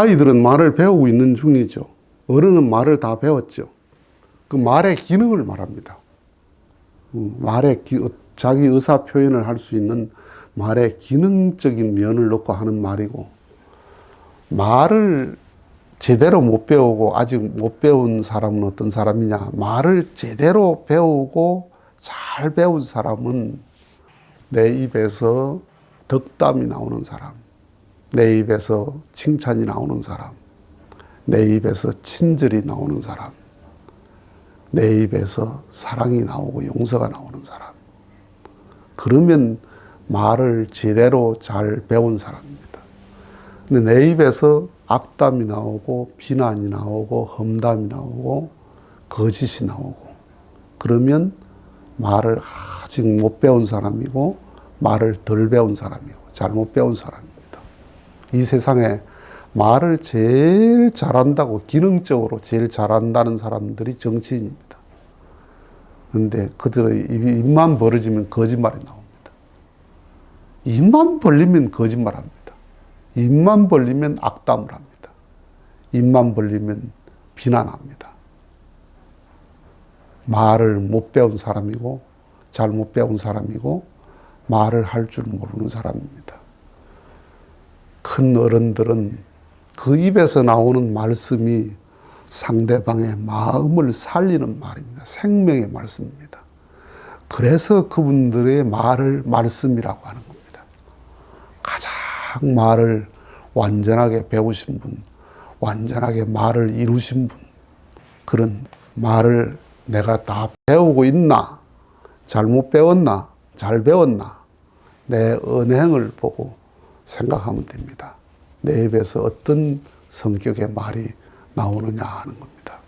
아이들은 말을 배우고 있는 중이죠. 어른은 말을 다 배웠죠. 그 말의 기능을 말합니다. 음, 말의 기- 어, 자기 의사 표현을 할 수 있는 말의 기능적인 면을 놓고 하는 말이고 말을 제대로 못 배우고 아직 못 배운 사람은 어떤 사람이냐? 말을 제대로 배우고 잘 배운 사람은 내 입에서 덕담이 나오는 사람, 내 입에서 칭찬이 나오는 사람, 내 입에서 친절이 나오는 사람, 내 입에서 사랑이 나오고 용서가 나오는 사람. 그러면 말을 제대로 잘 배운 사람입니다. 근데 내 입에서 악담이 나오고 비난이 나오고 험담이 나오고 거짓이 나오고 그러면 말을 아직 못 배운 사람이고 말을 덜 배운 사람이고 잘못 배운 사람입니다. 이 세상에 말을 제일 잘한다고 기능적으로 제일 잘한다는 사람들이 정치인입니다. 그런데 그들의 입만 벌어지면 거짓말이 나옵니다. 입만 벌리면 거짓말합니다. 입만 벌리면 악담을 합니다. 입만 벌리면 비난합니다. 말을 못 배운 사람이고 잘 못 배운 사람이고 말을 할 줄 모르는 사람입니다. 큰 어른들은 그 입에서 나오는 말씀이 상대방의 마음을 살리는 말입니다. 생명의 말씀입니다. 그래서 그분들의 말을 말씀이라고 하는 겁니다. 가장 말을 완전하게 배우신 분, 완전하게 말을 이루신 분, 그런 말을 내가 다 배우고 있나, 잘못 배웠나, 잘 배웠나, 내 언행을 보고 생각하면 됩니다. 내 입에서 어떤 성격의 말이 나오느냐 하는 겁니다.